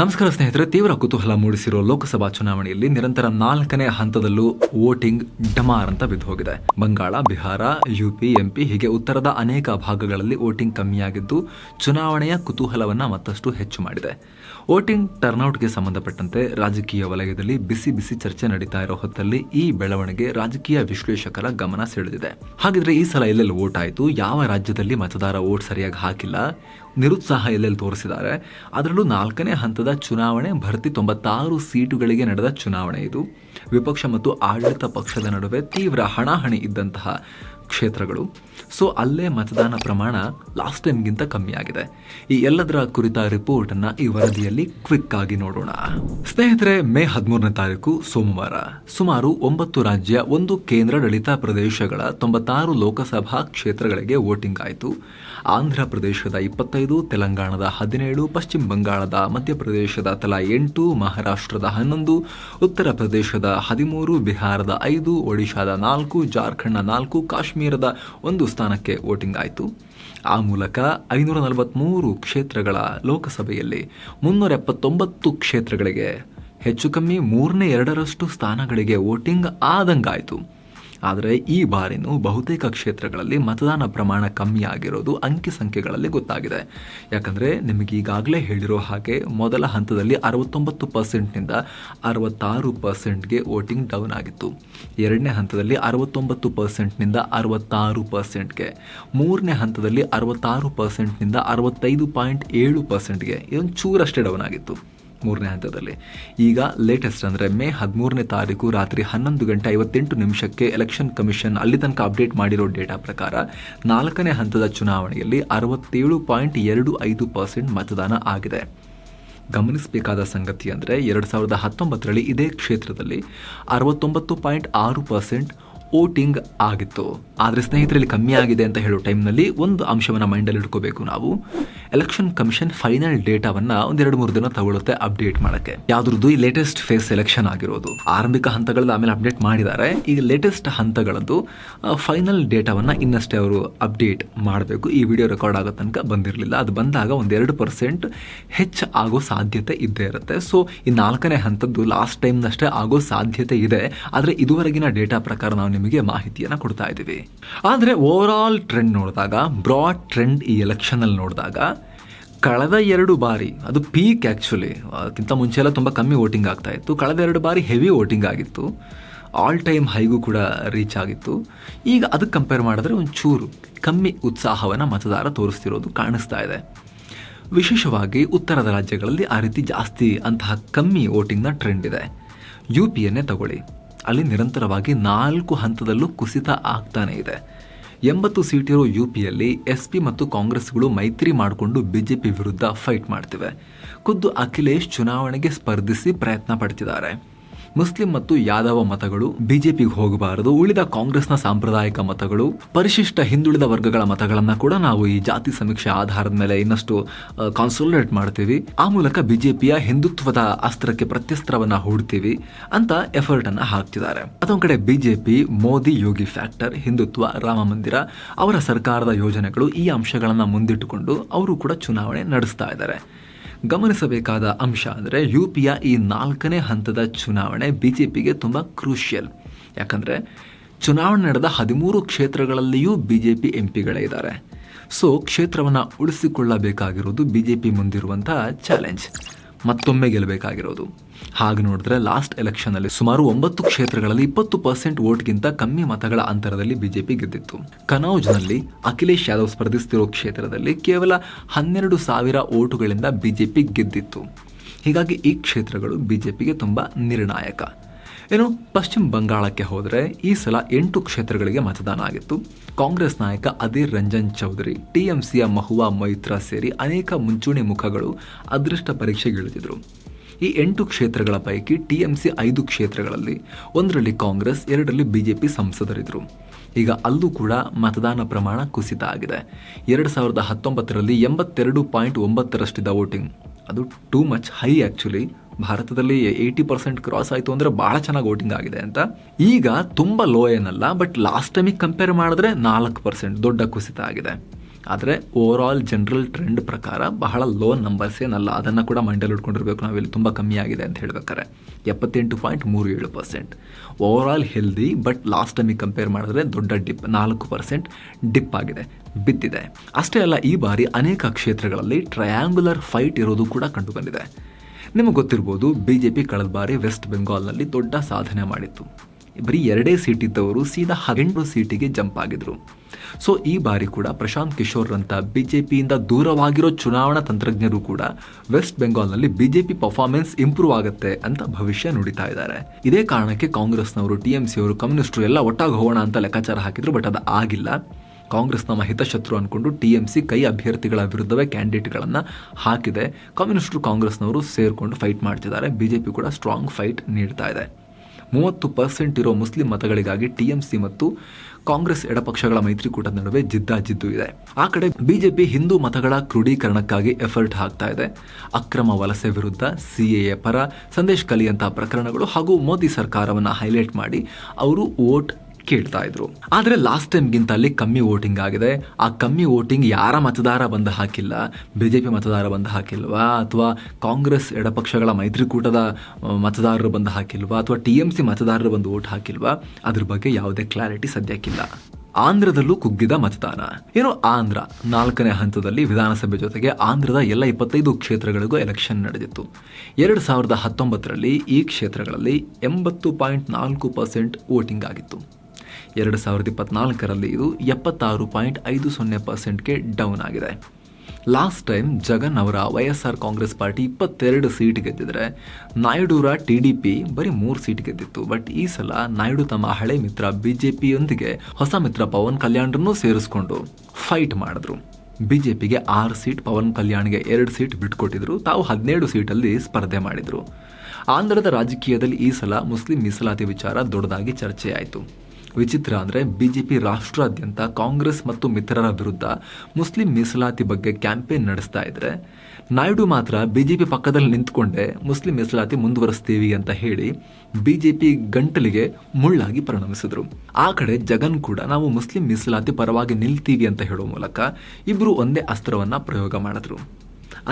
ನಮಸ್ಕಾರ ಸ್ನೇಹಿತರೆ, ತೀವ್ರ ಕುತೂಹಲ ಮೂಡಿಸಿರುವ ಲೋಕಸಭಾ ಚುನಾವಣೆಯಲ್ಲಿ ನಿರಂತರ ನಾಲ್ಕನೇ ಹಂತದಲ್ಲೂ ವೋಟಿಂಗ್ ಡಮಾರ್ ಅಂತ ಬಿದ್ದು ಹೋಗಿದೆ ಬಂಗಾಳ, ಬಿಹಾರ ಯುಪಿ ಎಂಪಿ ಹೀಗೆ ಉತ್ತರದ ಅನೇಕ ಭಾಗಗಳಲ್ಲಿ ವೋಟಿಂಗ್ ಕಮ್ಮಿಯಾಗಿದ್ದು, ಚುನಾವಣೆಯ ಕುತೂಹಲವನ್ನ ಮತ್ತಷ್ಟು ಹೆಚ್ಚು ಮಾಡಿದೆ. ವೋಟಿಂಗ್ ಟರ್ನ್ಔಟ್ಗೆ ಸಂಬಂಧಪಟ್ಟಂತೆ ರಾಜಕೀಯ ವಲಯದಲ್ಲಿ ಬಿಸಿ ಬಿಸಿ ಚರ್ಚೆ ನಡೀತಾ ಇರೋ ಹೊತ್ತಲ್ಲಿ ಈ ಬೆಳವಣಿಗೆ ರಾಜಕೀಯ ವಿಶ್ಲೇಷಕರ ಗಮನ ಸೆಳೆದಿದೆ. ಹಾಗಿದ್ರೆ ಈ ಸಲ ಎಲ್ಲೆಲ್ಲಿ ವೋಟ್ ಆಯಿತು? ಯಾವ ರಾಜ್ಯದಲ್ಲಿ ಮತದಾರ ವೋಟ್ ಸರಿಯಾಗಿ ಹಾಕಿಲ್ಲ? ನಿರುತ್ಸಾಹ ಎಲ್ಲೆಲ್ಲಿ ತೋರಿಸಿದ್ದಾರೆ? ಅದರಲ್ಲೂ ನಾಲ್ಕನೇ ಹಂತದ ಚುನಾವಣೆ, ಭರ್ತಿ ತೊಂಬತ್ತಾರು ಸೀಟುಗಳಿಗೆ ನಡೆದ ಚುನಾವಣೆ ಇದು. ವಿಪಕ್ಷ ಮತ್ತು ಆಡಳಿತ ಪಕ್ಷದ ನಡುವೆ ತೀವ್ರ ಹಣಾಹಣಿ ಇದ್ದಂತಹ ಕ್ಷೇತ್ರಗಳು. ಸೊ ಅಲ್ಲೇ ಮತದಾನ ಪ್ರಮಾಣ ಲಾಸ್ಟ್ ಟೈಮ್ಗಿಂತ ಕಮ್ಮಿ ಆಗಿದೆ. ಈ ಎಲ್ಲದರ ಕುರಿತ ರಿಪೋರ್ಟ್ ಅನ್ನ ಈ ವರದಿಯಲ್ಲಿ ಕ್ವಿಕ್ ಆಗಿ ನೋಡೋಣ. ಸ್ನೇಹಿತರೆ, ಮೇ ಹದಿಮೂರನೇ ತಾರೀಕು ಸೋಮವಾರ. ಸುಮಾರು ಒಂಬತ್ತು ರಾಜ್ಯ, ಒಂದು ಕೇಂದ್ರಾಡಳಿತ ಪ್ರದೇಶಗಳ ತೊಂಬತ್ತಾರು ಲೋಕಸಭಾ ಕ್ಷೇತ್ರಗಳಿಗೆ ವೋಟಿಂಗ್ ಆಯಿತು. ಆಂಧ್ರ ಪ್ರದೇಶದ ಇಪ್ಪತ್ತೈದು, ತೆಲಂಗಾಣದ ಹದಿನೇಳು, ಪಶ್ಚಿಮ ಬಂಗಾಳದ ಮಧ್ಯಪ್ರದೇಶದ ತಲಾ ಎಂಟು, ಮಹಾರಾಷ್ಟ್ರದ ಹನ್ನೊಂದು, ಉತ್ತರ ಪ್ರದೇಶದ ಹದಿಮೂರು, ಬಿಹಾರದ ಐದು, ಒಡಿಶಾದ ನಾಲ್ಕು, ಜಾರ್ಖಂಡ್ನ ನಾಲ್ಕು, ಕಾಶ್ಮೀರದ ಒಂದು ಸ್ಥಾನಕ್ಕೆ ವೋಟಿಂಗ್ ಆಯಿತು. ಆ ಮೂಲಕ ಐನೂರ ನಲವತ್ತ್ಮೂರು ಕ್ಷೇತ್ರಗಳ ಲೋಕಸಭೆಯಲ್ಲಿ ಮುನ್ನೂರ ಎಪ್ಪತ್ತೊಂಬತ್ತು ಕ್ಷೇತ್ರಗಳಿಗೆ ಹೆಚ್ಚು ಕಮ್ಮಿ ಮೂರನೇ ಎರಡರಷ್ಟು ಸ್ಥಾನಗಳಿಗೆ ವೋಟಿಂಗ್ ಆದಂಗಾಯಿತು. ಆದರೆ ಈ ಬಾರಿನೂ ಬಹುತೇಕ ಕ್ಷೇತ್ರಗಳಲ್ಲಿ ಮತದಾನ ಪ್ರಮಾಣ ಕಮ್ಮಿ ಆಗಿರೋದು ಅಂಕಿ ಸಂಖ್ಯೆಗಳಲ್ಲಿ ಗೊತ್ತಾಗಿದೆ. ಯಾಕಂದರೆ ನಿಮಗೆ ಈಗಾಗಲೇ ಹೇಳಿರೋ ಹಾಗೆ ಮೊದಲ ಹಂತದಲ್ಲಿ ಅರವತ್ತೊಂಬತ್ತು ಪರ್ಸೆಂಟ್ನಿಂದ ಅರವತ್ತಾರು ಪರ್ಸೆಂಟ್ಗೆ ವೋಟಿಂಗ್ ಡೌನ್ ಆಗಿತ್ತು. ಎರಡನೇ ಹಂತದಲ್ಲಿ ಅರವತ್ತೊಂಬತ್ತು ಪರ್ಸೆಂಟ್ನಿಂದ ಅರವತ್ತಾರು ಪರ್ಸೆಂಟ್ಗೆ, ಮೂರನೇ ಹಂತದಲ್ಲಿ ಅರವತ್ತಾರು ಪರ್ಸೆಂಟ್ನಿಂದ ಅರವತ್ತೈದು ಪಾಯಿಂಟ್ ಏಳು ಪರ್ಸೆಂಟ್ಗೆ ಇದೊಂದು ಚೂರಷ್ಟೇ ಡೌನ್ ಆಗಿತ್ತು. ಮೂರನೇ ಹಂತದಲ್ಲಿ. ಈಗ ಲೇಟೆಸ್ಟ್ ಅಂದರೆ ಮೇ ಹದಿಮೂರನೇ ತಾರೀಕು ರಾತ್ರಿ ಹನ್ನೊಂದು ಗಂಟೆ ಐವತ್ತೆಂಟು ನಿಮಿಷಕ್ಕೆ ಎಲೆಕ್ಷನ್ ಕಮಿಷನ್ ಅಲ್ಲಿ ತನಕ ಅಪ್ಡೇಟ್ ಮಾಡಿರೋ ಡೇಟಾ ಪ್ರಕಾರ ನಾಲ್ಕನೇ ಹಂತದ ಚುನಾವಣೆಯಲ್ಲಿ ಅರವತ್ತೇಳು ಪಾಯಿಂಟ್ ಎರಡು ಐದು ಪರ್ಸೆಂಟ್ ಮತದಾನ ಆಗಿದೆ. ಗಮನಿಸಬೇಕಾದ ಸಂಗತಿ ಅಂದರೆ ಎರಡು ಸಾವಿರದ ಹತ್ತೊಂಬತ್ತರಲ್ಲಿ ಇದೇ ಕ್ಷೇತ್ರದಲ್ಲಿ ಅರವತ್ತೊಂಬತ್ತು ಪಾಯಿಂಟ್ ಆರು ಪರ್ಸೆಂಟ್ ವೋಟಿಂಗ್ ಆಗಿತ್ತು. ಆದರೆ ಸ್ನೇಹಿತರಲ್ಲಿ ಕಮ್ಮಿ ಆಗಿದೆ ಅಂತ ಹೇಳೋ ಟೈಮ್ನಲ್ಲಿ ಒಂದು ಅಂಶವನ್ನು ಮೈಂಡಲ್ಲಿ ಇಟ್ಕೋಬೇಕು ನಾವು. ಎಲೆಕ್ಷನ್ ಕಮಿಷನ್ ಫೈನಲ್ ಡೇಟಾವನ್ನು ಒಂದೆರಡು ಮೂರು ದಿನ ತಗೊಳುತ್ತೆ ಅಪ್ಡೇಟ್ ಮಾಡೋಕ್ಕೆ. ಯಾವ್ದ್ರದ್ದು ಈ ಲೇಟೆಸ್ಟ್ ಫೇಸ್ ಎಲೆಕ್ಷನ್ ಆಗಿರೋದು. ಆರಂಭಿಕ ಹಂತಗಳದ್ದು ಆಮೇಲೆ ಅಪ್ಡೇಟ್ ಮಾಡಿದ್ದಾರೆ. ಈಗ ಲೇಟೆಸ್ಟ್ ಹಂತಗಳದ್ದು ಫೈನಲ್ ಡೇಟಾವನ್ನು ಇನ್ನಷ್ಟೇ ಅವರು ಅಪ್ಡೇಟ್ ಮಾಡಬೇಕು. ಈ ವಿಡಿಯೋ ರೆಕಾರ್ಡ್ ಆಗೋ ತನಕ ಬಂದಿರಲಿಲ್ಲ. ಅದು ಬಂದಾಗ ಒಂದೆರಡು ಪರ್ಸೆಂಟ್ ಹೆಚ್ಚು ಆಗೋ ಸಾಧ್ಯತೆ ಇದ್ದೇ ಇರುತ್ತೆ. ಸೊ ಈ ನಾಲ್ಕನೇ ಹಂತದ್ದು ಲಾಸ್ಟ್ ಟೈಮ್ನಷ್ಟೇ ಆಗೋ ಸಾಧ್ಯತೆ ಇದೆ. ಆದರೆ ಇದುವರೆಗಿನ ಡೇಟಾ ಪ್ರಕಾರ ನಾವು ನಿಮಗೆ ಮಾಹಿತಿಯನ್ನು ಕೊಡ್ತಾ ಇದ್ದೀವಿ. ಆದರೆ ಓವರ್ ಆಲ್ ಟ್ರೆಂಡ್ ನೋಡಿದಾಗ ಬ್ರಾಡ್ ಟ್ರೆಂಡ್ ಈ ಎಲೆಕ್ಷನಲ್ಲಿ ನೋಡಿದಾಗ, ಕಳೆದ ಎರಡು ಬಾರಿ, ಅದು ಪೀಕ್ ಆ್ಯಕ್ಚುಲಿ ಅದಕ್ಕಿಂತ ಮುಂಚೆ ಎಲ್ಲ ತುಂಬ ಕಮ್ಮಿ ವೋಟಿಂಗ್ ಆಗ್ತಾ ಇತ್ತು. ಕಳೆದ ಎರಡು ಬಾರಿ ಹೆವಿ ವೋಟಿಂಗ್ ಆಗಿತ್ತು. ಆಲ್ ಟೈಮ್ ಹೈಗೂ ಕೂಡ ರೀಚ್ ಆಗಿತ್ತು. ಈಗ ಅದಕ್ಕೆ ಕಂಪೇರ್ ಮಾಡಿದ್ರೆ ಒಂಚೂರು ಕಮ್ಮಿ ಉತ್ಸಾಹವನ್ನು ಮತದಾರ ತೋರಿಸ್ತಿರೋದು ಕಾಣಿಸ್ತಾ ಇದೆ. ವಿಶೇಷವಾಗಿ ಉತ್ತರದ ರಾಜ್ಯಗಳಲ್ಲಿ ಆ ರೀತಿ ಜಾಸ್ತಿ ಅಂತಹ ಕಮ್ಮಿ ವೋಟಿಂಗ್ನ ಟ್ರೆಂಡ್ ಇದೆ. ಯು ಪಿಯನ್ನೇ ತಗೊಳ್ಳಿ. ಅಲ್ಲಿ ನಿರಂತರವಾಗಿ ನಾಲ್ಕು ಹಂತದಲ್ಲೂ ಕುಸಿತ ಆಗ್ತಾನೇ ಇದೆ. ಎಂಬತ್ತು ಸೀಟಿರೋ ಯು ಪಿಯಲ್ಲಿ ಎಸ್ ಪಿ ಮತ್ತು ಕಾಂಗ್ರೆಸ್ಗಳು ಮೈತ್ರಿ ಮಾಡಿಕೊಂಡು ಬಿಜೆಪಿ ವಿರುದ್ಧ ಫೈಟ್ ಮಾಡ್ತಿವೆ. ಖುದ್ದು ಅಖಿಲೇಶ್ ಚುನಾವಣೆಗೆ ಸ್ಪರ್ಧಿಸಿ ಪ್ರಯತ್ನ ಪಡ್ತಿದ್ದಾರೆ. ಮುಸ್ಲಿಂ ಮತ್ತು ಯಾದವ ಮತಗಳು, ಬಿಜೆಪಿಗೆ ಹೋಗಬಾರದು, ಉಳಿದ ಕಾಂಗ್ರೆಸ್ನ ಸಾಂಪ್ರದಾಯಿಕ ಮತಗಳು, ಪರಿಶಿಷ್ಟ ಹಿಂದುಳಿದ ವರ್ಗಗಳ ಮತಗಳನ್ನು ಕೂಡ ನಾವು ಈ ಜಾತಿ ಸಮೀಕ್ಷೆ ಆಧಾರದ ಮೇಲೆ ಇನ್ನಷ್ಟು ಕಾನ್ಸೋಲೇಟ್ ಮಾಡ್ತೀವಿ. ಆ ಮೂಲಕ ಬಿಜೆಪಿಯ ಹಿಂದುತ್ವದ ಅಸ್ತ್ರಕ್ಕೆ ಪ್ರತ್ಯಸ್ತ್ರವನ್ನ ಹೂಡ್ತೀವಿ ಅಂತ ಎಫರ್ಟ್ ಅನ್ನ ಹಾಕ್ತಿದ್ದಾರೆ. ಅದೊಂದ್ ಕಡೆ ಬಿಜೆಪಿ, ಮೋದಿ, ಯೋಗಿ ಫ್ಯಾಕ್ಟರ್ ಹಿಂದುತ್ವ, ರಾಮ ಮಂದಿರ, ಅವರ ಸರ್ಕಾರದ ಯೋಜನೆಗಳು ಈ ಅಂಶಗಳನ್ನು ಮುಂದಿಟ್ಟುಕೊಂಡು ಅವರು ಕೂಡ ಚುನಾವಣೆ ನಡೆಸ್ತಾ ಇದ್ದಾರೆ. ಗಮನಿಸಬೇಕಾದ ಅಂಶ ಅಂದರೆ ಯು ಪಿಯ ಈ ನಾಲ್ಕನೇ ಹಂತದ ಚುನಾವಣೆ ಬಿ ಜೆ ಪಿಗೆ ತುಂಬ ಕ್ರೂಷಿಯಲ್ ಯಾಕಂದರೆ ಚುನಾವಣೆ ನಡೆದ ಹದಿಮೂರು ಕ್ಷೇತ್ರಗಳಲ್ಲಿಯೂ ಬಿ ಜೆ ಪಿ ಎಂ ಪಿಗಳೇ ಇದ್ದಾರೆ. ಸೊ ಕ್ಷೇತ್ರವನ್ನು ಉಳಿಸಿಕೊಳ್ಳಬೇಕಾಗಿರೋದು ಬಿ ಜೆ ಪಿ ಮುಂದಿರುವಂಥ ಚಾಲೆಂಜ್ ಮತ್ತೊಮ್ಮೆ ಗೆಲ್ಲಬೇಕಾಗಿರೋದು. ಹಾಗೆ ನೋಡಿದ್ರೆ ಲಾಸ್ಟ್ ಎಲೆಕ್ಷನ್ನಲ್ಲಿ ಸುಮಾರು ಒಂಬತ್ತು ಕ್ಷೇತ್ರಗಳಲ್ಲಿ ಇಪ್ಪತ್ತು ಪರ್ಸೆಂಟ್ ವೋಟ್ಗಿಂತ ಕಮ್ಮಿ ಮತಗಳ ಅಂತರದಲ್ಲಿ ಬಿಜೆಪಿ ಗೆದ್ದಿತ್ತು. ಕನೌಜ್ನಲ್ಲಿ ಅಖಿಲೇಶ್ ಯಾದವ್ ಸ್ಪರ್ಧಿಸುತ್ತಿರುವ ಕ್ಷೇತ್ರದಲ್ಲಿ ಕೇವಲ ಹನ್ನೆರಡು ಸಾವಿರ ವೋಟುಗಳಿಂದ ಬಿಜೆಪಿ ಗೆದ್ದಿತ್ತು. ಹೀಗಾಗಿ ಈ ಕ್ಷೇತ್ರಗಳು ಬಿಜೆಪಿಗೆ ತುಂಬ ನಿರ್ಣಾಯಕ. ಏನು ಪಶ್ಚಿಮ ಬಂಗಾಳಕ್ಕೆ ಹೋದರೆ ಈ ಸಲ ಎಂಟು ಕ್ಷೇತ್ರಗಳಿಗೆ ಮತದಾನ ಆಗಿತ್ತು. ಕಾಂಗ್ರೆಸ್ ನಾಯಕ ಅಧೀರ್ ರಂಜನ್ ಚೌಧರಿ, ಟಿಎಂಸಿಯ ಮಹುವಾ ಮೈತ್ರಾ ಸೇರಿ ಅನೇಕ ಮುಂಚೂಣಿ ಮುಖಗಳು ಅದೃಷ್ಟ ಪರೀಕ್ಷೆಗೆ ಇಳಿದಿದ್ರು. ಈ ಎಂಟು ಕ್ಷೇತ್ರಗಳ ಪೈಕಿ ಟಿಎಂಸಿ ಐದು ಕ್ಷೇತ್ರಗಳಲ್ಲಿ, ಒಂದರಲ್ಲಿ ಕಾಂಗ್ರೆಸ್, ಎರಡರಲ್ಲಿ ಬಿಜೆಪಿ ಸಂಸದರಿದ್ದರು. ಈಗ ಅಲ್ಲೂ ಕೂಡ ಮತದಾನ ಪ್ರಮಾಣ ಕುಸಿತ ಆಗಿದೆ. ಎರಡು ಸಾವಿರದ ಹತ್ತೊಂಬತ್ತರಲ್ಲಿ ಎಂಬತ್ತೆರಡು ಪಾಯಿಂಟ್ ಒಂಬತ್ತರಷ್ಟಿದ್ದ ವೋಟಿಂಗ್. ಅದು ಟೂ ಮಚ್ ಹೈ ಆ್ಯಕ್ಚುಲಿ ಭಾರತದಲ್ಲಿ ಏಯ್ಟಿ ಪರ್ಸೆಂಟ್ ಕ್ರಾಸ್ ಆಯಿತು ಅಂದರೆ ಭಾಳ ಚೆನ್ನಾಗಿ ವೋಟಿಂಗ್ ಆಗಿದೆ ಅಂತ. ಈಗ ತುಂಬ ಲೋ ಏನಲ್ಲ ಬಟ್ ಲಾಸ್ಟ್ ಟೈಮಿಗೆ ಕಂಪೇರ್ ಮಾಡಿದ್ರೆ ನಾಲ್ಕು ಪರ್ಸೆಂಟ್ ದೊಡ್ಡ ಕುಸಿತ ಆಗಿದೆ. ಆದರೆ ಓವರ್ ಆಲ್ ಜನರಲ್ ಟ್ರೆಂಡ್ ಪ್ರಕಾರ ಬಹಳ ಲೋ ನಂಬರ್ಸ್ ಏನಲ್ಲ ಅದನ್ನು ಕೂಡ ಮೈಂಡಲ್ಲಿ ಇಟ್ಕೊಂಡಿರ್ಬೇಕು ನಾವಿಲ್ಲಿ. ತುಂಬ ಕಮ್ಮಿ ಆಗಿದೆ ಅಂತ ಹೇಳ್ಬೇಕಾರೆ. ಎಪ್ಪತ್ತೆಂಟು ಪಾಯಿಂಟ್ ಮೂರು ಏಳು percent over all healthy but last ಟೈಮಿಗೆ ಕಂಪೇರ್ ಮಾಡಿದ್ರೆ ದೊಡ್ಡ ಡಿಪ್ ನಾಲ್ಕು ಪರ್ಸೆಂಟ್ ಡಿಪ್ ಆಗಿದೆ, ಬಿದ್ದಿದೆ. ಅಷ್ಟೇ ಅಲ್ಲ, ಈ ಬಾರಿ ಅನೇಕ ಕ್ಷೇತ್ರಗಳಲ್ಲಿ ಟ್ರಯಾಂಗುಲರ್ ಫೈಟ್ ಇರೋದು ಕೂಡ ಕಂಡುಬಂದಿದೆ. ನಿಮಗೆ ಗೊತ್ತಿರ್ಬೋದು ಬಿ ಜೆ ಪಿ ಕಳೆದ ಬಾರಿ ವೆಸ್ಟ್ ಬೆಂಗಾಲ್ನಲ್ಲಿ ದೊಡ್ಡ ಸಾಧನೆ ಮಾಡಿತ್ತು. ಬರೀ ಎರಡೇ ಸೀಟ್ ಇದ್ದವರು ಸೀದಾ ಹದಿನೆಂಟು ಸೀಟಿಗೆ ಜಂಪ್ ಆಗಿದ್ರು. ಸೊ ಈ ಬಾರಿ ಕೂಡ ಪ್ರಶಾಂತ್ ಕಿಶೋರ್ ಅಂತ ಪಿಯಿಂದ ದೂರವಾಗಿರೋ ಚುನಾವಣಾ ತಂತ್ರಜ್ಞರು ಕೂಡ ವೆಸ್ಟ್ ಬೆಂಗಾಲ್ನಲ್ಲಿ ಬಿಜೆಪಿ ಪರ್ಫಾರ್ಮೆನ್ಸ್ ಇಂಪ್ರೂವ್ ಆಗುತ್ತೆ ಅಂತ ಭವಿಷ್ಯ ನುಡಿತಾ ಇದ್ದಾರೆ. ಇದೇ ಕಾರಣಕ್ಕೆ ಕಾಂಗ್ರೆಸ್ನವರು ಟಿ ಎಂ ಸಿ ಅವರು ಕಮ್ಯುನಿಸ್ಟರು ಎಲ್ಲ ಒಟ್ಟಾಗಿ ಹೋಗೋಣ ಅಂತ ಲೆಕ್ಕಾಚಾರ ಹಾಕಿದ್ರು, ಬಟ್ ಅದು ಆಗಿಲ್ಲ. ಕಾಂಗ್ರೆಸ್ ನಮ್ಮ ಹಿತಶತ್ರು ಅನ್ಕೊಂಡು ಟಿ ಎಂ ಸಿ ಕೈ ಅಭ್ಯರ್ಥಿಗಳ ವಿರುದ್ಧವೇ ಕ್ಯಾಂಡಿಡೇಟ್ಗಳನ್ನು ಹಾಕಿದೆ. ಕಮ್ಯುನಿಸ್ಟರು ಕಾಂಗ್ರೆಸ್ನವರು ಸೇರಿಕೊಂಡು ಫೈಟ್ ಮಾಡ್ತಿದ್ದಾರೆ. ಬಿಜೆಪಿ ಕೂಡ ಸ್ಟ್ರಾಂಗ್ ಫೈಟ್ ನೀಡ್ತಾ ಇದೆ. ಮೂವತ್ತು ಪರ್ಸೆಂಟ್ ಇರೋ ಮುಸ್ಲಿಂ ಮತಗಳಿಗಾಗಿ ಟಿಎಂಸಿ ಮತ್ತು ಕಾಂಗ್ರೆಸ್ ಎಡಪಕ್ಷಗಳ ಮೈತ್ರಿಕೂಟದ ನಡುವೆ ಜಿದ್ದಾಜಿದ್ದು ಇದೆ. ಆ ಕಡೆ ಬಿಜೆಪಿ ಹಿಂದೂ ಮತಗಳ ಕ್ರೋಢೀಕರಣಕ್ಕಾಗಿ ಎಫರ್ಟ್ ಹಾಕ್ತಾ ಇದೆ. ಅಕ್ರಮ ವಲಸೆ ವಿರುದ್ಧ ಸಿಎಎ ಪರ ಸಂದೇಶ್ ಕಲಿಯಂತಹ ಪ್ರಕರಣಗಳು ಹಾಗೂ ಮೋದಿ ಸರ್ಕಾರವನ್ನು ಹೈಲೈಟ್ ಮಾಡಿ ಅವರು ವೋಟ್ ಕೇಳ್ತಾ ಇದ್ರು. ಆದರೆ ಲಾಸ್ಟ್ ಟೈಮ್ಗಿಂತ ಅಲ್ಲಿ ಕಮ್ಮಿ ವೋಟಿಂಗ್ ಆಗಿದೆ. ಆ ಕಮ್ಮಿ ವೋಟಿಂಗ್ ಯಾರ ಮತದಾರ ಬಂದು ಹಾಕಿಲ್ಲ? ಬಿಜೆಪಿ ಮತದಾರ ಬಂದು ಹಾಕಿಲ್ವಾ? ಅಥವಾ ಕಾಂಗ್ರೆಸ್ ಎಡಪಕ್ಷಗಳ ಮೈತ್ರಿಕೂಟದ ಮತದಾರರು ಬಂದು ಹಾಕಿಲ್ವಾ? ಅಥವಾ ಟಿ ಎಂ ಸಿ ಮತದಾರರು ಬಂದು ವೋಟ್ ಹಾಕಿಲ್ವಾ? ಅದ್ರ ಬಗ್ಗೆ ಯಾವುದೇ ಕ್ಲಾರಿಟಿ ಸದ್ಯಕ್ಕಿಲ್ಲ. ಆಂಧ್ರದಲ್ಲೂ ಕುಗ್ಗಿದ ಮತದಾನ. ಏನು ಆಂಧ್ರ ನಾಲ್ಕನೇ ಹಂತದಲ್ಲಿ ವಿಧಾನಸಭೆ ಜೊತೆಗೆ ಆಂಧ್ರದ ಎಲ್ಲ ಇಪ್ಪತ್ತೈದು ಕ್ಷೇತ್ರಗಳಿಗೂ ಎಲೆಕ್ಷನ್ ನಡೆದಿತ್ತು. ಎರಡು ಸಾವಿರದ ಹತ್ತೊಂಬತ್ತರಲ್ಲಿ ಈ ಕ್ಷೇತ್ರಗಳಲ್ಲಿ ಎಂಬತ್ತು ಪಾಯಿಂಟ್ ನಾಲ್ಕು ಪರ್ಸೆಂಟ್ ವೋಟಿಂಗ್ ಆಗಿತ್ತು. ಎರಡು ಸಾವಿರದ ಇಪ್ಪತ್ನಾಲ್ಕರಲ್ಲಿ ಇದು ಎಪ್ಪತ್ತಾರು ಪಾಯಿಂಟ್ ಐದು ಸೊನ್ನೆ ಪರ್ಸೆಂಟ್ಗೆ ಡೌನ್ ಆಗಿದೆ. ಲಾಸ್ಟ್ ಟೈಮ್ ಜಗನ್ ಅವರ Y S R Congress party ಇಪ್ಪತ್ತೆರಡು ಸೀಟ್ ಗೆದ್ದಿದ್ರೆ ನಾಯ್ಡುರ ಟಿ ಡಿ ಪಿ ಬರೀ ಮೂರು ಸೀಟ್ ಗೆದ್ದಿತ್ತು. ಬಟ್ ಈ ಸಲ ನಾಯ್ಡು ತಮ್ಮ ಹಳೆ ಮಿತ್ರ ಬಿ ಜೆ ಹೊಸ ಮಿತ್ರ ಪವನ್ ಕಲ್ಯಾಣ್ರನ್ನೂ ಸೇರಿಸ್ಕೊಂಡು ಫೈಟ್ ಮಾಡಿದ್ರು. ಬಿಜೆಪಿಗೆ ಆರು ಸೀಟ್, ಪವನ್ ಕಲ್ಯಾಣ್ಗೆ ಎರಡು ಸೀಟ್ ಬಿಟ್ಕೊಟ್ಟಿದ್ರು. ತಾವು ಹದಿನೇಳು ಸೀಟಲ್ಲಿ ಸ್ಪರ್ಧೆ ಮಾಡಿದ್ರು. ಆಂಧ್ರದ ರಾಜಕೀಯದಲ್ಲಿ ಈ ಸಲ ಮುಸ್ಲಿಂ ಮೀಸಲಾತಿ ವಿಚಾರ ದೊಡ್ಡದಾಗಿ ಚರ್ಚೆಯಾಯಿತು. ವಿಚಿತ್ರ ಅಂದರೆ ಬಿಜೆಪಿ ರಾಷ್ಟ್ರಾದ್ಯಂತ ಕಾಂಗ್ರೆಸ್ ಮತ್ತು ಮಿತ್ರರ ವಿರುದ್ಧ ಮುಸ್ಲಿಂ ಮೀಸಲಾತಿ ಬಗ್ಗೆ ಕ್ಯಾಂಪೇನ್ ನಡೆಸ್ತಾ ಇದ್ರೆ, ನಾಯ್ಡು ಮಾತ್ರ ಬಿಜೆಪಿ ಪಕ್ಕದಲ್ಲಿ ನಿಂತ್ಕೊಂಡೆ ಮುಸ್ಲಿಂ ಮೀಸಲಾತಿ ಮುಂದುವರಿಸ್ತೀವಿ ಅಂತ ಹೇಳಿ ಬಿಜೆಪಿ ಗಂಟಲಿಗೆ ಮುಳ್ಳಾಗಿ ಪರಿಣಮಿಸಿದ್ರು. ಆ ಕಡೆ ಜಗನ್ ಕೂಡ ನಾವು ಮುಸ್ಲಿಂ ಮೀಸಲಾತಿ ಪರವಾಗಿ ನಿಲ್ತೀವಿ ಅಂತ ಹೇಳೋ ಮೂಲಕ ಇಬ್ಬರು ಒಂದೇ ಅಸ್ತ್ರವನ್ನ ಪ್ರಯೋಗ ಮಾಡಿದ್ರು.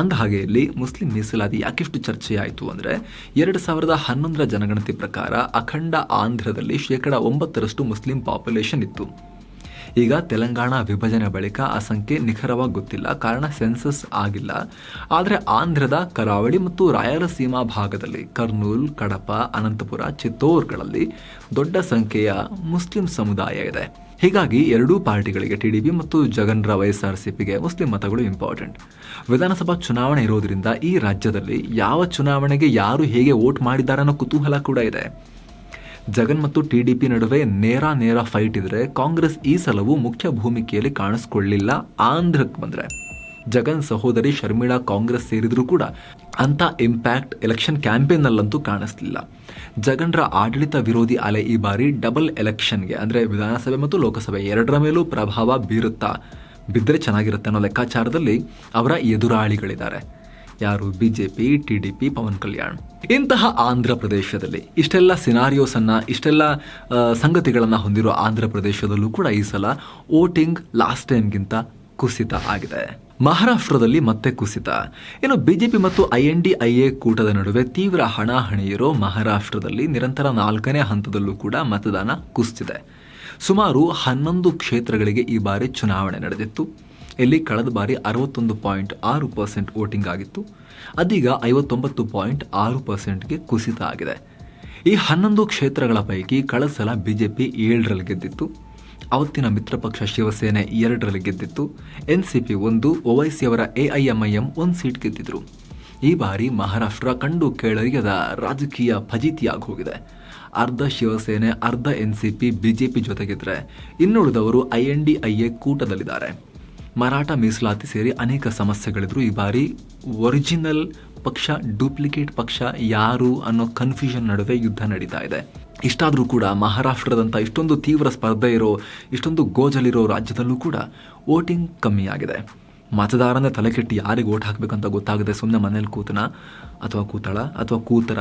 ಅಂದ ಹಾಗೆ ಇಲ್ಲಿ ಮುಸ್ಲಿಂ ಮೀಸಲಾತಿ ಯಾಕೆಷ್ಟು ಚರ್ಚೆಯಾಯಿತು ಅಂದರೆ ಎರಡು ಸಾವಿರದ ಹನ್ನೊಂದರ ಜನಗಣತಿ ಪ್ರಕಾರ ಅಖಂಡ ಆಂಧ್ರದಲ್ಲಿ ಶೇಕಡ ಒಂಬತ್ತರಷ್ಟು ಮುಸ್ಲಿಂ ಪಾಪ್ಯುಲೇಷನ್ ಇತ್ತು. ಈಗ ತೆಲಂಗಾಣ ವಿಭಜನೆ ಬಳಿಕ ಆ ಸಂಖ್ಯೆ ನಿಖರವಾಗಿ ಗೊತ್ತಿಲ್ಲ, ಕಾರಣ ಸೆನ್ಸಸ್ ಆಗಿಲ್ಲ. ಆದರೆ ಆಂಧ್ರದ ಕರಾವಳಿ ಮತ್ತು ರಾಯಲಸೀಮಾ ಭಾಗದಲ್ಲಿ ಕರ್ನೂಲ್, ಕಡಪ, ಅನಂತಪುರ, ಚಿತ್ತೋರ್ಗಳಲ್ಲಿ ದೊಡ್ಡ ಸಂಖ್ಯೆಯ ಮುಸ್ಲಿಂ ಸಮುದಾಯ ಇದೆ. ಹೀಗಾಗಿ ಎರಡೂ ಪಾರ್ಟಿಗಳಿಗೆ ಟಿಡಿಪಿ ಮತ್ತು ಜಗನ್ರ ವೈಎಸ್ಆರ್ಸಿಪಿಗೆ ಮುಸ್ಲಿಂ ಮತಗಳು ಇಂಪಾರ್ಟೆಂಟ್ ವಿಧಾನಸಭಾ ಚುನಾವಣೆ ಇರೋದ್ರಿಂದ ಈ ರಾಜ್ಯದಲ್ಲಿ ಯಾವ ಚುನಾವಣೆಗೆ ಯಾರು ಹೇಗೆ ವೋಟ್ ಮಾಡಿದ್ದಾರೆ ಅನ್ನೋ ಕುತೂಹಲ ಕೂಡ ಇದೆ. ಜಗನ್ ಮತ್ತು ಟಿಡಿಪಿ ನಡುವೆ ನೇರ ನೇರ ಫೈಟ್ ಇದ್ರೆ ಕಾಂಗ್ರೆಸ್ ಈ ಸಲವು ಮುಖ್ಯ ಭೂಮಿಕೆಯಲ್ಲಿ ಕಾಣಿಸ್ಕೊಳ್ಳಿಲ್ಲ ಆಂಧ್ರಕ್ಕೆ ಬಂದ್ರೆ. ಜಗನ್ ಸಹೋದರಿ ಶರ್ಮಿಳಾ ಕಾಂಗ್ರೆಸ್ ಸೇರಿದರೂ ಕೂಡ ಅಂತ ಇಂಪ್ಯಾಕ್ಟ್ ಎಲೆಕ್ಷನ್ ಕ್ಯಾಂಪೇನ್ನಲ್ಲಂತೂ ಕಾಣಿಸ್ಲಿಲ್ಲ. ಜಗನ್ರ ಆಡಳಿತ ವಿರೋಧಿ ಅಲೆ ಈ ಬಾರಿ ಡಬಲ್ ಎಲೆಕ್ಷನ್ಗೆ, ಅಂದರೆ ವಿಧಾನಸಭೆ ಮತ್ತು ಲೋಕಸಭೆ ಎರಡರ ಮೇಲೂ ಪ್ರಭಾವ ಬೀರುತ್ತಾ ಬಿದ್ದರೆ ಚೆನ್ನಾಗಿರುತ್ತೆ ಅನ್ನೋ ಲೆಕ್ಕಾಚಾರದಲ್ಲಿ ಅವರ ಎದುರಾಳಿಗಳಿದ್ದಾರೆ. ಯಾರು? BJP P, Pawan Kalyan. ಇಂತಹ ಆಂಧ್ರ ಪ್ರದೇಶದಲ್ಲಿ ಇಷ್ಟೆಲ್ಲ ಸಿನಾರಿಯೋಸನ್ನು, ಇಷ್ಟೆಲ್ಲ ಸಂಗತಿಗಳನ್ನು ಸಂಗತಿಗಳನ್ನ ಹೊಂದಿರೋ ಆಂಧ್ರ ಪ್ರದೇಶದಲ್ಲೂ ಕೂಡ ಈ ಸಲ ವೋಟಿಂಗ್ ಲಾಸ್ಟ್ ಟೈಮ್ಗಿಂತ ಕುಸಿತ ಆಗಿದೆ. ಮಹಾರಾಷ್ಟ್ರದಲ್ಲಿ ಮತ್ತೆ ಕುಸಿತ. ಇನ್ನು ಬಿಜೆಪಿ ಮತ್ತು ಐ ಎನ್ ಎ ಕೂಟದ ನಡುವೆ ತೀವ್ರ ಹಣಾಹಣಿ ಇರೋ ಮಹಾರಾಷ್ಟ್ರದಲ್ಲಿ ನಿರಂತರ ನಾಲ್ಕನೇ ಹಂತದಲ್ಲೂ ಕೂಡ ಮತದಾನ ಕುಸಿತಿದೆ ಸುಮಾರು ಹನ್ನೊಂದು ಕ್ಷೇತ್ರಗಳಿಗೆ ಈ ಬಾರಿ ಚುನಾವಣೆ ನಡೆದಿತ್ತು. ಇಲ್ಲಿ ಕಳೆದ ಬಾರಿ ಅರವತ್ತೊಂದು ಪಾಯಿಂಟ್ ಆರು ಪರ್ಸೆಂಟ್ ವೋಟಿಂಗ್ ಆಗಿತ್ತು. ಅದೀಗ ಐವತ್ತೊಂಬತ್ತು ಪಾಯಿಂಟ್ ಆರು ಪರ್ಸೆಂಟ್ಗೆ ಕುಸಿತ ಆಗಿದೆ. ಈ ಹನ್ನೊಂದು ಕ್ಷೇತ್ರಗಳ ಪೈಕಿ ಕಳೆದ ಸಲ ಬಿಜೆಪಿ ಏಳರಲ್ಲಿ ಗೆದ್ದಿತ್ತು. ಅವತ್ತಿನ ಮಿತ್ರ ಪಕ್ಷ ಶಿವಸೇನೆ ಎರಡರಲ್ಲಿ ಗೆದ್ದಿತ್ತು. ಎನ್ ಸಿ ಪಿ ಒಂದು, ಒವೈಸಿ ಅವರ A I M I M ಒಂದು ಸೀಟ್ ಗೆದ್ದಿದ್ರು. ಈ ಬಾರಿ ಮಹಾರಾಷ್ಟ್ರ ಕಂಡು ಕೇಳರಿಯದ ರಾಜಕೀಯ ಫಜೀತಿಯಾಗಿ ಹೋಗಿದೆ. ಅರ್ಧ ಶಿವಸೇನೆ, ಅರ್ಧ ಎನ್ ಸಿ ಪಿ ಬಿಜೆಪಿ ಜೊತೆಗಿದ್ರೆ ಇನ್ನುಳಿದವರು I N D I A ಕೂಟದಲ್ಲಿದ್ದಾರೆ. Maratha ಮೀಸಲಾತಿ ಸೇರಿ ಅನೇಕ ಸಮಸ್ಯೆಗಳಿದ್ರು. ಈ ಬಾರಿ ಒರಿಜಿನಲ್ ಪಕ್ಷ, ಡೂಪ್ಲಿಕೇಟ್ ಪಕ್ಷ ಯಾರು ಅನ್ನೋ ಕನ್ಫ್ಯೂಷನ್ ನಡುವೆ ಯುದ್ಧ ನಡೀತಾ ಇದೆ. ಇಷ್ಟಾದರೂ ಕೂಡ ಮಹಾರಾಷ್ಟ್ರದಂಥ ಇಷ್ಟೊಂದು ತೀವ್ರ ಸ್ಪರ್ಧೆ ಇರೋ, ಇಷ್ಟೊಂದು ಗೋಜಲಿರೋ ರಾಜ್ಯದಲ್ಲೂ ಕೂಡ ವೋಟಿಂಗ್ ಕಮ್ಮಿಯಾಗಿದೆ ಮತದಾರನ ತಲೆಕೆಟ್ಟು ಯಾರಿಗೆ ಓಟ್ ಹಾಕಬೇಕಂತ ಗೊತ್ತಾಗದೆ ಸುಮ್ಮನೆ ಮನೇಲಿ ಕೂತನ ಅಥವಾ ಕೂತಳ ಅಥವಾ ಕೂತರ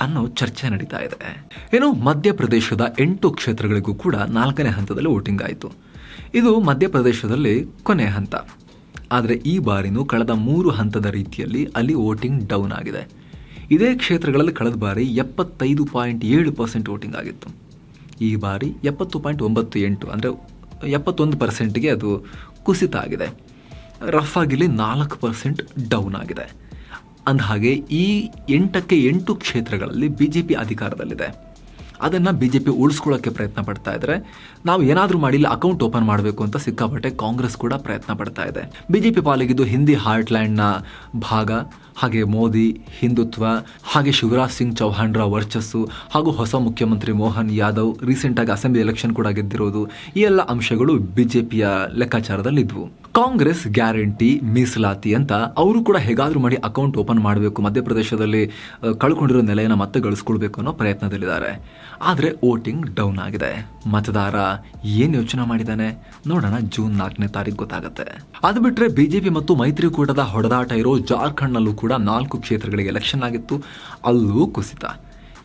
ಅನ್ನೋ ಚರ್ಚೆ ನಡೀತಾ ಇದೆ. ಏನು ಮಧ್ಯಪ್ರದೇಶದ ಎಂಟು ಕ್ಷೇತ್ರಗಳಿಗೂ ಕೂಡ ನಾಲ್ಕನೇ ಹಂತದಲ್ಲಿ ವೋಟಿಂಗ್ ಆಯಿತು. ಇದು ಮಧ್ಯಪ್ರದೇಶದಲ್ಲಿ ಕೊನೆ ಹಂತ. ಆದರೆ ಈ ಬಾರಿನೂ ಕಳೆದ ಮೂರು ಹಂತದ ರೀತಿಯಲ್ಲಿ ಅಲ್ಲಿ ವೋಟಿಂಗ್ ಡೌನ್ ಆಗಿದೆ. ಇದೇ ಕ್ಷೇತ್ರಗಳಲ್ಲಿ ಕಳೆದ ಬಾರಿ ಎಪ್ಪತ್ತೈದು ಪಾಯಿಂಟ್ ಏಳು ಪರ್ಸೆಂಟ್ ವೋಟಿಂಗ್ ಆಗಿತ್ತು. ಈ ಬಾರಿ ಎಪ್ಪತ್ತು ಪಾಯಿಂಟ್ ಒಂಬತ್ತು ಎಂಟು ಅಂದರೆ ಎಪ್ಪತ್ತೊಂದು ಪರ್ಸೆಂಟ್ಗೆ ಅದು ಕುಸಿತ ಆಗಿದೆ. ರಫ್ ಆಗಿಲಿ ನಾಲ್ಕು ಪರ್ಸೆಂಟ್ ಡೌನ್ ಆಗಿದೆ. ಅಂದಹಾಗೆ ಈ ಎಂಟಕ್ಕೆ ಎಂಟು ಕ್ಷೇತ್ರಗಳಲ್ಲಿ ಬಿ ಜೆ ಪಿ ಅಧಿಕಾರದಲ್ಲಿದೆ. ಅದನ್ನು ಬಿ ಜೆ ಪಿ ಉಳಿಸ್ಕೊಳ್ಳೋಕ್ಕೆ ಪ್ರಯತ್ನ ಪಡ್ತಾ ಇದ್ದಾರೆ ನಾವು ಏನಾದರೂ ಮಾಡಿ ಇಲ್ಲಿ ಅಕೌಂಟ್ ಓಪನ್ ಮಾಡಬೇಕು ಅಂತ ಸಿಕ್ಕಾಪಟ್ಟೆ ಕಾಂಗ್ರೆಸ್ ಕೂಡ ಪ್ರಯತ್ನ ಪಡ್ತಾ ಇದೆ. ಬಿ ಜೆ ಪಿ ಪಾಲಿಗಿದ್ದು ಹಿಂದಿ ಹಾರ್ಟ್ಲ್ಯಾಂಡ್ನ ಭಾಗ, ಹಾಗೆ ಮೋದಿ ಹಿಂದುತ್ವ, ಹಾಗೆ ಶಿವರಾಜ್ ಸಿಂಗ್ ಚೌಹಾಣ್ರ ವರ್ಚಸ್ಸು, ಹಾಗೂ ಹೊಸ ಮುಖ್ಯಮಂತ್ರಿ ಮೋಹನ್ ಯಾದವ್ ರೀಸೆಂಟಾಗಿ ಅಸೆಂಬ್ಲಿ ಎಲೆಕ್ಷನ್ ಕೂಡ ಗೆದ್ದಿರೋದು, ಈ ಎಲ್ಲ ಅಂಶಗಳು ಬಿಜೆಪಿಯ ಲೆಕ್ಕಾಚಾರದಲ್ಲಿದ್ವು. ಕಾಂಗ್ರೆಸ್ ಗ್ಯಾರಂಟಿ ಮೀಸಲಾತಿ ಅಂತ ಅವರು ಕೂಡ ಹೇಗಾದರೂ ಮಾಡಿ ಅಕೌಂಟ್ ಓಪನ್ ಮಾಡಬೇಕು, ಮಧ್ಯಪ್ರದೇಶದಲ್ಲಿ ಕಳ್ಕೊಂಡಿರೋ ನೆಲೆಯನ್ನು ಮತ್ತೆ ಗಳಿಸ್ಕೊಳ್ಬೇಕು ಅನ್ನೋ ಪ್ರಯತ್ನದಲ್ಲಿದ್ದಾರೆ. ಆದರೆ ವೋಟಿಂಗ್ ಡೌನ್ ಆಗಿದೆ. ಮತದಾರ ಏನು ಯೋಚನೆ ಮಾಡಿದ್ದಾನೆ ನೋಡೋಣ ಜೂನ್ ನಾಲ್ಕನೇ ತಾರೀಕು ಗೊತ್ತಾಗುತ್ತೆ. ಅದು ಬಿಟ್ಟರೆ ಬಿಜೆಪಿ ಮತ್ತು ಮೈತ್ರಿಕೂಟದ ಹೊಡೆದಾಟ ಇರೋ ಜಾರ್ಖಂಡ್ನಲ್ಲೂ ಕೂಡ ನಾಲ್ಕು ಕ್ಷೇತ್ರಗಳಿಗೆ ಎಲೆಕ್ಷನ್ ಆಗಿತ್ತು. ಅಲ್ಲೂ ಕುಸಿತ.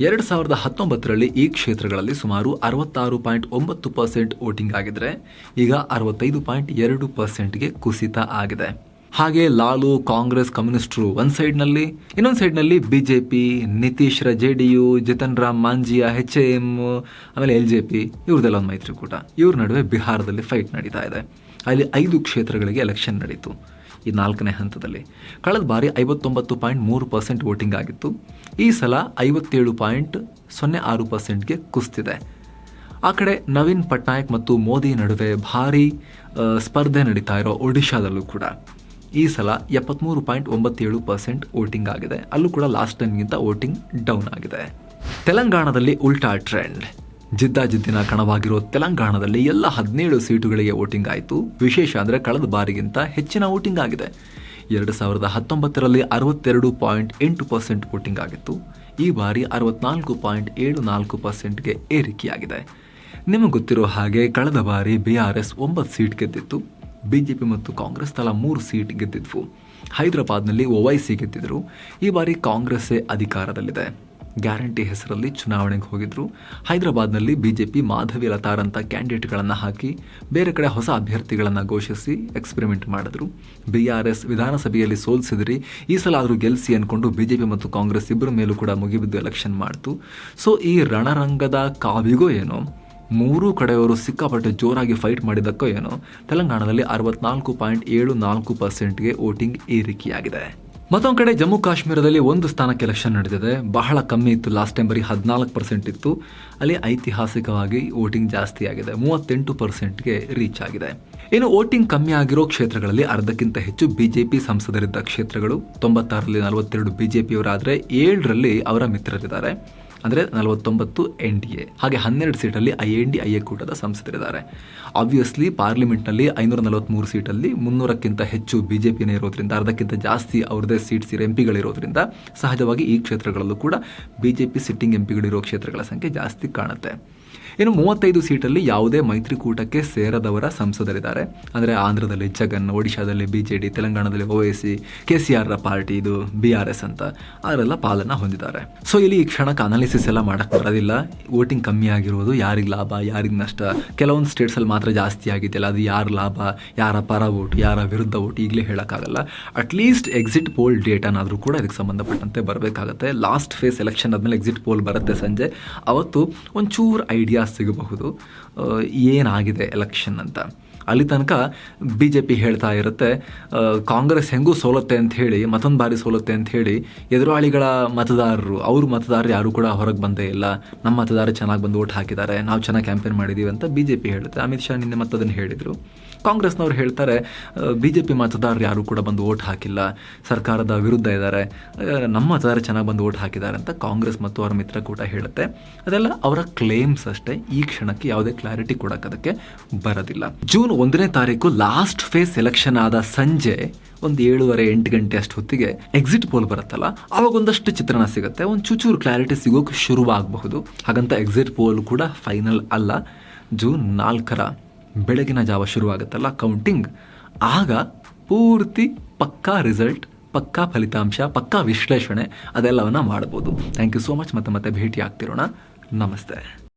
ಎರಡು ಸಾವಿರದ ಹತ್ತೊಂಬತ್ತರಲ್ಲಿ ಈ ಕ್ಷೇತ್ರಗಳಲ್ಲಿ ಸುಮಾರು ಅರವತ್ತಾರು ಪಾಯಿಂಟ್ ಒಂಬತ್ತು ಪರ್ಸೆಂಟ್ ವೋಟಿಂಗ್ ಆಗಿದ್ರೆ ಈಗ ಅರವತ್ತೈದು ಪಾಯಿಂಟ್ ಎರಡು ಪರ್ಸೆಂಟ್ಗೆ ಕುಸಿತ ಆಗಿದೆ. ಹಾಗೆ ಲಾಲು, ಕಾಂಗ್ರೆಸ್, ಕಮ್ಯುನಿಸ್ಟ್ರು ಒಂದು ಸೈಡ್ನಲ್ಲಿ, ಇನ್ನೊಂದು ಸೈಡ್ನಲ್ಲಿ B J P ನಿತೀಶ್ರ J D U, Jitan Ram, ಮಾಂಜಿಯಾ, H A M, ಆಮೇಲೆ ಎಲ್ ಜೆ ಪಿ, ಇವ್ರದ್ದೆಲ್ಲ ಒಂದು ಮೈತ್ರಿಕೂಟ. ಇವ್ರ ನಡುವೆ ಬಿಹಾರದಲ್ಲಿ ಫೈಟ್ ನಡೀತಾ ಇದೆ. ಅಲ್ಲಿ ಐದು ಕ್ಷೇತ್ರಗಳಿಗೆ ಎಲೆಕ್ಷನ್ ನಡೀತು ಈ ನಾಲ್ಕನೇ ಹಂತದಲ್ಲಿ. ಕಳೆದ ಬಾರಿ ಐವತ್ತೊಂಬತ್ತು ಪಾಯಿಂಟ್ ಮೂರು ಪರ್ಸೆಂಟ್ ವೋಟಿಂಗ್ ಆಗಿತ್ತು. ಈ ಸಲ ಐವತ್ತೇಳು ಪಾಯಿಂಟ್ ಸೊನ್ನೆ ಆರು ಪರ್ಸೆಂಟ್ಗೆ ಕುಸ್ತಿದೆ. ಆ ಕಡೆ ನವೀನ್ ಪಟ್ನಾಯಕ್ ಮತ್ತು ಮೋದಿ ನಡುವೆ ಭಾರೀ ಸ್ಪರ್ಧೆ ನಡೀತಾ ಇರೋ ಒಡಿಶಾದಲ್ಲೂ ಕೂಡ. ಈ ಸಲ ಎಪ್ಪತ್ತ್ಮೂರು ಪಾಯಿಂಟ್ ಒಂಬತ್ತೇಳು ಪರ್ಸೆಂಟ್ ವೋಟಿಂಗ್ ಆಗಿದೆ. ಅಲ್ಲೂ ಕೂಡ ಲಾಸ್ಟ್ ಟೈಮ್ಗಿಂತ ವೋಟಿಂಗ್ ಡೌನ್ ಆಗಿದೆ. ತೆಲಂಗಾಣದಲ್ಲಿ ಉಲ್ಟಾ ಟ್ರೆಂಡ್. ಜಿದ್ದಾಜಿದ್ದಿನ ಕಣವಾಗಿರೋ ತೆಲಂಗಾಣದಲ್ಲಿ ಎಲ್ಲ ಹದಿನೇಳು ಸೀಟುಗಳಿಗೆ ವೋಟಿಂಗ್ ಆಯಿತು. ವಿಶೇಷ ಅಂದರೆ ಕಳೆದ ಬಾರಿಗಿಂತ ಹೆಚ್ಚಿನ ವೋಟಿಂಗ್ ಆಗಿದೆ. ಎರಡು ಸಾವಿರದ ಹತ್ತೊಂಬತ್ತರಲ್ಲಿ ಅರವತ್ತೆರಡು ಪಾಯಿಂಟ್ ಎಂಟು ಪರ್ಸೆಂಟ್ ವೋಟಿಂಗ್ ಆಗಿತ್ತು. ಈ ಬಾರಿ ಅರವತ್ನಾಲ್ಕು ಪಾಯಿಂಟ್ ಏಳು ನಾಲ್ಕು ಪರ್ಸೆಂಟ್ಗೆ ಏರಿಕೆಯಾಗಿದೆ. ನಿಮಗೆ ಗೊತ್ತಿರೋ ಹಾಗೆ ಕಳೆದ ಬಾರಿ ಬಿ ಆರ್ ಎಸ್ ಒಂಬತ್ತು ಸೀಟ್ ಗೆದ್ದಿತ್ತು. ಬಿಜೆಪಿ ಮತ್ತು ಕಾಂಗ್ರೆಸ್ ತಲಾ ಮೂರು ಸೀಟ್ ಗೆದ್ದಿದ್ವು. ಹೈದರಾಬಾದ್ನಲ್ಲಿ ಒವೈಸಿ ಗೆದ್ದಿದ್ರು. ಈ ಬಾರಿ ಕಾಂಗ್ರೆಸ್ಸೇ ಅಧಿಕಾರದಲ್ಲಿದೆ. ಗ್ಯಾರಂಟಿ ಹೆಸರಲ್ಲಿ ಚುನಾವಣೆಗೆ ಹೋಗಿದ್ರು. ಹೈದರಾಬಾದ್ನಲ್ಲಿ ಬಿಜೆಪಿ ಮಾಧವಿ ಲತಾರಂಥ ಕ್ಯಾಂಡಿಡೇಟ್ಗಳನ್ನು ಹಾಕಿ ಬೇರೆ ಕಡೆ ಹೊಸ ಅಭ್ಯರ್ಥಿಗಳನ್ನು ಘೋಷಿಸಿ ಎಕ್ಸ್ಪೆರಿಮೆಂಟ್ ಮಾಡಿದ್ರು. ಬಿ ಆರ್ ಎಸ್ ವಿಧಾನಸಭೆಯಲ್ಲಿ ಸೋಲಿಸಿದ್ರಿ. ಈ ಸಲ ಆದರೂ ಗೆಲ್ಲಿಸಿ ಅಂದ್ಕೊಂಡು ಬಿಜೆಪಿ ಮತ್ತು ಕಾಂಗ್ರೆಸ್ ಇಬ್ಬರ ಮೇಲೂ ಕೂಡ ಮುಗಿಬಿದ್ದು ಎಲೆಕ್ಷನ್ ಮಾಡ್ತು. ಸೊ ಈ ರಣರಂಗದ ಕಾವಿಗೋ ಏನೋ? ಮೂರೂ ಕಡೆಯವರು ಸಿಕ್ಕಾಪಟ್ಟೆ ಜೋರಾಗಿ ಫೈಟ್ ಮಾಡಿದ್ದಕ್ಕೋ ಏನೋ. ತೆಲಂಗಾಣದಲ್ಲಿ ಅರವತ್ನಾಲ್ಕು ಪಾಯಿಂಟ್ ಏಳು ನಾಲ್ಕು ಪರ್ಸೆಂಟ್ಗೆ ವೋಟಿಂಗ್ ಏರಿಕೆಯಾಗಿದೆ ಮತ್ತೊಂದು ಕಡೆ ಜಮ್ಮು ಕಾಶ್ಮೀರದಲ್ಲಿ ಒಂದು ಸ್ಥಾನಕ್ಕೆ ಎಲೆಕ್ಷನ್ ನಡೆದಿದೆ. ಬಹಳ ಕಮ್ಮಿ ಇತ್ತು. ಲಾಸ್ಟ್ ಟೈಮ್ ಬರೀ ಹದಿನಾಲ್ಕು ಪರ್ಸೆಂಟ್ ಇತ್ತು. ಅಲ್ಲಿ ಐತಿಹಾಸಿಕವಾಗಿ ವೋಟಿಂಗ್ ಜಾಸ್ತಿ ಆಗಿದೆ ಮೂವತ್ತೆಂಟು ಪರ್ಸೆಂಟ್ಗೆ ರೀಚ್ ಆಗಿದೆ. ಇನ್ನು ವೋಟಿಂಗ್ ಕಮ್ಮಿ ಆಗಿರೋ ಕ್ಷೇತ್ರಗಳಲ್ಲಿ ಅರ್ಧಕ್ಕಿಂತ ಹೆಚ್ಚು ಬಿಜೆಪಿ ಸಂಸದರಿದ್ದ ಕ್ಷೇತ್ರಗಳು. ತೊಂಬತ್ತಾರರಲ್ಲಿ ನಲವತ್ತೆರಡು ಬಿಜೆಪಿಯವರಾದರೆ ಏಳರಲ್ಲಿ ಅವರ ಮಿತ್ರರಿದ್ದಾರೆ. ಅಂದರೆ ನಲವತ್ತೊಂಬತ್ತು ಎನ್ ಡಿ ಎ, ಹಾಗೆ ಹನ್ನೆರಡು ಸೀಟಲ್ಲಿ I N D, I A ಕೂಟದ ಸಂಸದರಿದ್ದಾರೆ. ಆಬ್ವಿಯಸ್ಲಿ ಪಾರ್ಲಿಮೆಂಟ್ನಲ್ಲಿ ಐನೂರ ನಲವತ್ತ್ಮೂರು ಸೀಟಲ್ಲಿ ಮುನ್ನೂರಕ್ಕಿಂತ ಹೆಚ್ಚು ಬಿ ಜೆ ಪಿನೇ ಇರೋದ್ರಿಂದ, ಅರ್ಧಕ್ಕಿಂತ ಜಾಸ್ತಿ ಅವ್ರದ್ದೇ ಸೀಟ್ಸ್ ಎಂ ಪಿಗಳಿರೋದ್ರಿಂದ ಸಹಜವಾಗಿ ಈ ಕ್ಷೇತ್ರಗಳಲ್ಲೂ ಕೂಡ B J P sitting M ಪಿಗಳಿರೋ ಕ್ಷೇತ್ರಗಳ ಸಂಖ್ಯೆ ಜಾಸ್ತಿ ಕಾಣುತ್ತೆ. ಇನ್ನು ಮೂವತ್ತೈದು ಸೀಟಲ್ಲಿ ಯಾವುದೇ ಮೈತ್ರಿಕೂಟಕ್ಕೆ ಸೇರದವರ ಸಂಸದರಿದ್ದಾರೆ. ಅಂದರೆ ಆಂಧ್ರದಲ್ಲಿ ಜಗನ್, ಒಡಿಶಾದಲ್ಲಿ ಬಿ ಜೆ ಡಿ ತೆಲಂಗಾಣದಲ್ಲಿ Owaisi K C R party ಇದು ಬಿ ಆರ್ ಎಸ್ ಅಂತ. ಅವರೆಲ್ಲ ಪಾಲನ್ನ ಹೊಂದಿದ್ದಾರೆ. ಸೊ ಇಲ್ಲಿ ಈ ಕ್ಷಣಕ್ಕೆ ಅನಾಲಿಸಿಸ್ ಎಲ್ಲ ಮಾಡಕ್ಕೆ ಬರೋದಿಲ್ಲ. ವೋಟಿಂಗ್ ಕಮ್ಮಿ ಆಗಿರೋದು, ಯಾರಿಗೆ ಲಾಭ, ಯಾರಿಗೆ ನಷ್ಟ? ಕೆಲವೊಂದು ಸ್ಟೇಟ್ಸಲ್ಲಿ ಮಾತ್ರ ಜಾಸ್ತಿ ಆಗಿದೆಯಲ್ಲ, ಅದು ಯಾರ ಲಾಭ, ಯಾರ ಪರ ವೋಟ್, ಯಾರ ವಿರುದ್ಧ ವೋಟ್ ಈಗಲೇ ಹೇಳೋಕ್ಕಾಗಲ್ಲ. ಅಟ್ಲೀಸ್ಟ್ ಎಕ್ಸಿಟ್ ಪೋಲ್ ಡೇಟಾನಾದರೂ ಕೂಡ ಇದಕ್ಕೆ ಸಂಬಂಧಪಟ್ಟಂತೆ ಬರಬೇಕಾಗುತ್ತೆ. ಲಾಸ್ಟ್ ಫೇಸ್ ಎಲೆಕ್ಷನ್ ಆದಮೇಲೆ ಎಕ್ಸಿಟ್ ಪೋಲ್ ಬರುತ್ತೆ ಸಂಜೆ. ಅವತ್ತು ಒಂಚೂರು ಐಡಿಯಾ ಸಿಗಬಹುದು. ಏನಾಗಿದೆ ಎಲೆಕ್ಷನ್ ಅಂತ. ಅಲ್ಲಿ ತನಕ ಬಿ ಜೆ ಪಿ ಹೇಳ್ತಾ ಇರುತ್ತೆ ಕಾಂಗ್ರೆಸ್ ಹೆಂಗೂ ಸೋಲುತ್ತೆ ಅಂತ ಹೇಳಿ, ಮತ್ತೊಂದು ಬಾರಿ ಸೋಲುತ್ತೆ ಅಂತ ಹೇಳಿ ಎದುರಾಳಿಗಳ ಮತದಾರರು, ಅವ್ರ ಮತದಾರರು ಯಾರು ಕೂಡ ಹೊರಗೆ ಬಂದೇ ಇಲ್ಲ. ನಮ್ಮ ಮತದಾರರು ಚೆನ್ನಾಗಿ ಬಂದು ಓಟ್ ಹಾಕಿದ್ದಾರೆ, ನಾವು ಚೆನ್ನಾಗಿ ಕ್ಯಾಂಪೇನ್ ಮಾಡಿದ್ದೀವಿ ಅಂತ ಬಿ ಜೆ ಪಿ ಹೇಳುತ್ತೆ. ಅಮಿತ್ ಶಾ ನಿನ್ನೆ ಮತ್ತದನ್ನು ಹೇಳಿದರು. ಕಾಂಗ್ರೆಸ್ನವ್ರು ಹೇಳ್ತಾರೆ ಬಿ ಜೆ ಪಿ ಮತದಾರರು ಯಾರು ಕೂಡ ಬಂದು ಓಟ್ ಹಾಕಿಲ್ಲ. ಸರ್ಕಾರದ ವಿರುದ್ಧ ಇದ್ದಾರೆ. ನಮ್ಮ ಮತದಾರರು ಚೆನ್ನಾಗಿ ಬಂದು ಓಟ್ ಹಾಕಿದ್ದಾರೆ ಅಂತ ಕಾಂಗ್ರೆಸ್ ಮತ್ತು ಅವರ ಮಿತ್ರಕೂಟ ಹೇಳುತ್ತೆ. ಅದೆಲ್ಲ ಅವರ ಕ್ಲೇಮ್ಸ್ ಅಷ್ಟೇ. ಈ ಕ್ಷಣಕ್ಕೆ ಯಾವುದೇ ಕ್ಲಾರಿಟಿ ಕೊಡೋಕ್ಕದಕ್ಕೆ ಬರೋದಿಲ್ಲ. ಜೂನ್ ಒಂದನೇ ತಾರೀಕು ಲಾಸ್ಟ್ ಫೇಸ್ ಎಲೆಕ್ಷನ್ ಆದ ಸಂಜೆ, ಒಂದು ಏಳುವರೆ ಎಂಟು ಗಂಟೆ ಅಷ್ಟು ಹೊತ್ತಿಗೆ ಎಕ್ಸಿಟ್ ಪೋಲ್ ಬರುತ್ತಲ್ಲ, ಅವಾಗ ಒಂದಷ್ಟು ಚಿತ್ರಣ ಸಿಗುತ್ತೆ. ಒಂದು ಚೂಚೂರು ಕ್ಲಾರಿಟಿ ಸಿಗೋಕೆ ಶುರುವಾಗಬಹುದು. ಹಾಗಂತ ಎಕ್ಸಿಟ್ ಪೋಲ್ ಕೂಡ ಫೈನಲ್ ಅಲ್ಲ. ಜೂನ್ ನಾಲ್ಕರ ಬೆಳಗಿನ ಜಾವ ಶುರುವಾಗುತ್ತಲ್ಲ ಕೌಂಟಿಂಗ್ ಆಗ ಪೂರ್ತಿ ಪಕ್ಕಾ ರಿಸಲ್ಟ್ ಪಕ್ಕಾ ಫಲಿತಾಂಶ, ಪಕ್ಕಾ ವಿಶ್ಲೇಷಣೆ ಅದೆಲ್ಲವನ್ನು ಮಾಡ್ಬೋದು. ಥ್ಯಾಂಕ್ ಯು ಸೋ ಮಚ್ ಮತ್ತೆ ಮತ್ತೆ ಭೇಟಿ ಆಗ್ತಿರೋಣ ನಮಸ್ತೆ.